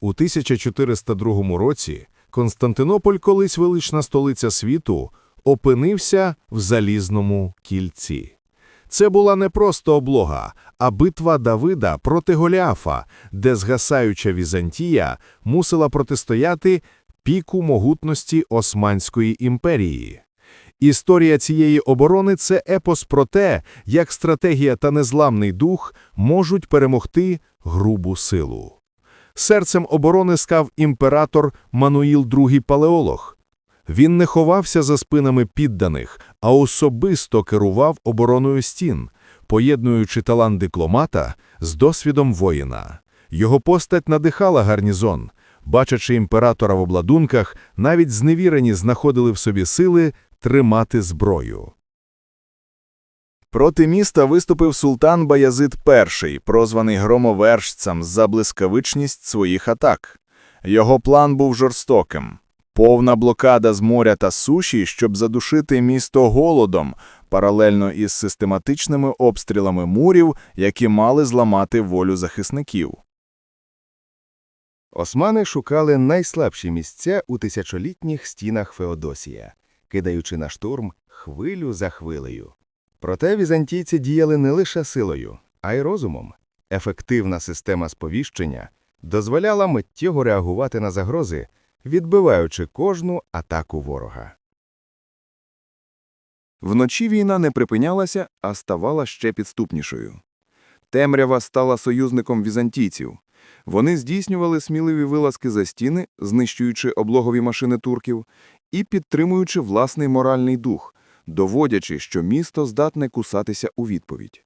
У 1402 році Константинополь, колись велична столиця світу, опинився в залізному кільці. Це була не просто облога, а битва Давида проти Голіафа, де згасаюча Візантія мусила протистояти піку могутності Османської імперії. Історія цієї оборони – це епос про те, як стратегія та незламний дух можуть перемогти грубу силу. Серцем оборони став імператор Мануїл II Палеолог. Він не ховався за спинами підданих, а особисто керував обороною стін, поєднуючи талант дипломата з досвідом воїна. Його постать надихала гарнізон. Бачачи імператора в обладунках, навіть зневірені знаходили в собі сили тримати зброю. Проти міста виступив султан Баязид І, прозваний громовержцем за блискавичність своїх атак. Його план був жорстоким. Повна блокада з моря та суші, щоб задушити місто голодом, паралельно із систематичними обстрілами мурів, які мали зламати волю захисників. Османи шукали найслабші місця у тисячолітніх стінах Феодосія, кидаючи на штурм хвилю за хвилею. Проте візантійці діяли не лише силою, а й розумом. Ефективна система сповіщення дозволяла миттєво реагувати на загрози, відбиваючи кожну атаку ворога. Вночі війна не припинялася, а ставала ще підступнішою. Темрява стала союзником візантійців. Вони здійснювали сміливі вилазки за стіни, знищуючи облогові машини турків, і підтримуючи власний моральний дух, доводячи, що місто здатне кусатися у відповідь.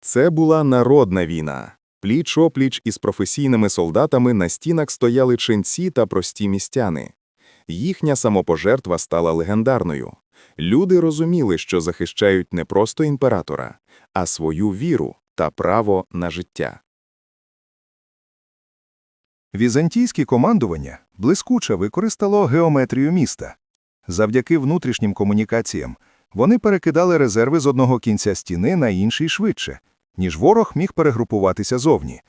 Це була народна війна. Пліч-опліч із професійними солдатами на стінах стояли ченці та прості містяни. Їхня самопожертва стала легендарною. Люди розуміли, що захищають не просто імператора, а свою віру та право на життя. Візантійське командування блискуче використало геометрію міста. Завдяки внутрішнім комунікаціям вони перекидали резерви з одного кінця стіни на інший швидше, ніж ворог міг перегрупуватися зовні,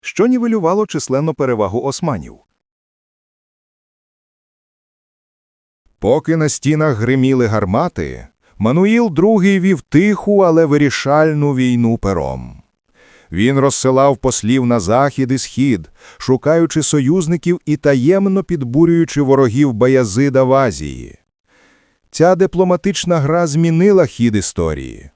що нівелювало численну перевагу османів. Поки на стінах гриміли гармати, Мануїл II вів тиху, але вирішальну війну пером. Він розсилав послів на захід і схід, шукаючи союзників і таємно підбурюючи ворогів Баязида в Азії. Ця дипломатична гра змінила хід історії.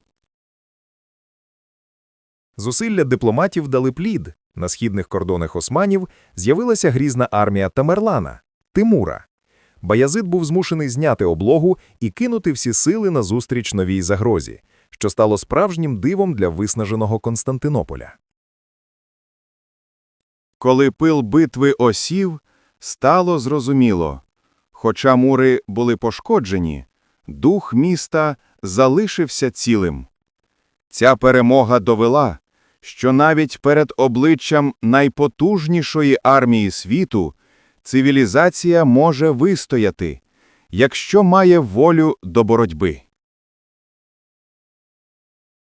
Зусилля дипломатів дали плід. На східних кордонах османів з'явилася грізна армія Тамерлана – Тимура. Баязид був змушений зняти облогу і кинути всі сили на зустріч новій загрозі, що стало справжнім дивом для виснаженого Константинополя. Коли пил битви осів, стало зрозуміло. Хоча мури були пошкоджені, дух міста залишився цілим. Ця перемога довела, що навіть перед обличчям найпотужнішої армії світу цивілізація може вистояти, якщо має волю до боротьби.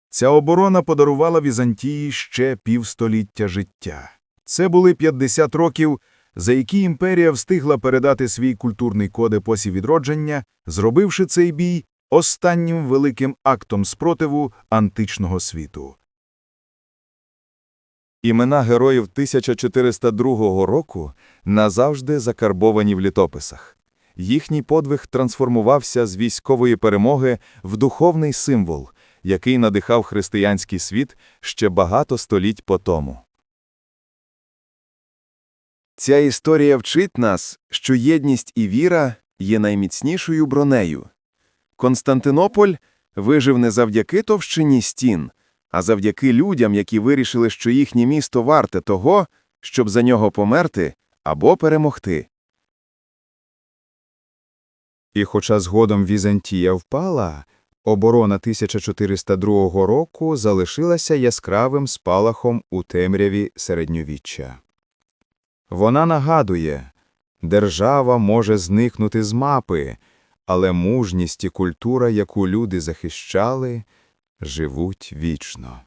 Ця оборона подарувала Візантії ще півстоліття життя. Це були 50 років, за які імперія встигла передати свій культурний код епосі відродження, зробивши цей бій останнім великим актом спротиву античного світу. Імена героїв 1402 року назавжди закарбовані в літописах. Їхній подвиг трансформувався з військової перемоги в духовний символ, який надихав християнський світ ще багато століть по тому. Ця історія вчить нас, що єдність і віра є найміцнішою бронею. Константинополь вижив не завдяки товщині стін, а завдяки людям, які вирішили, що їхнє місто варте того, щоб за нього померти або перемогти. І хоча згодом Візантія впала, оборона 1402 року залишилася яскравим спалахом у темряві середньовіччя. Вона нагадує, держава може зникнути з мапи, але мужність і культура, яку люди захищали, живуть вічно.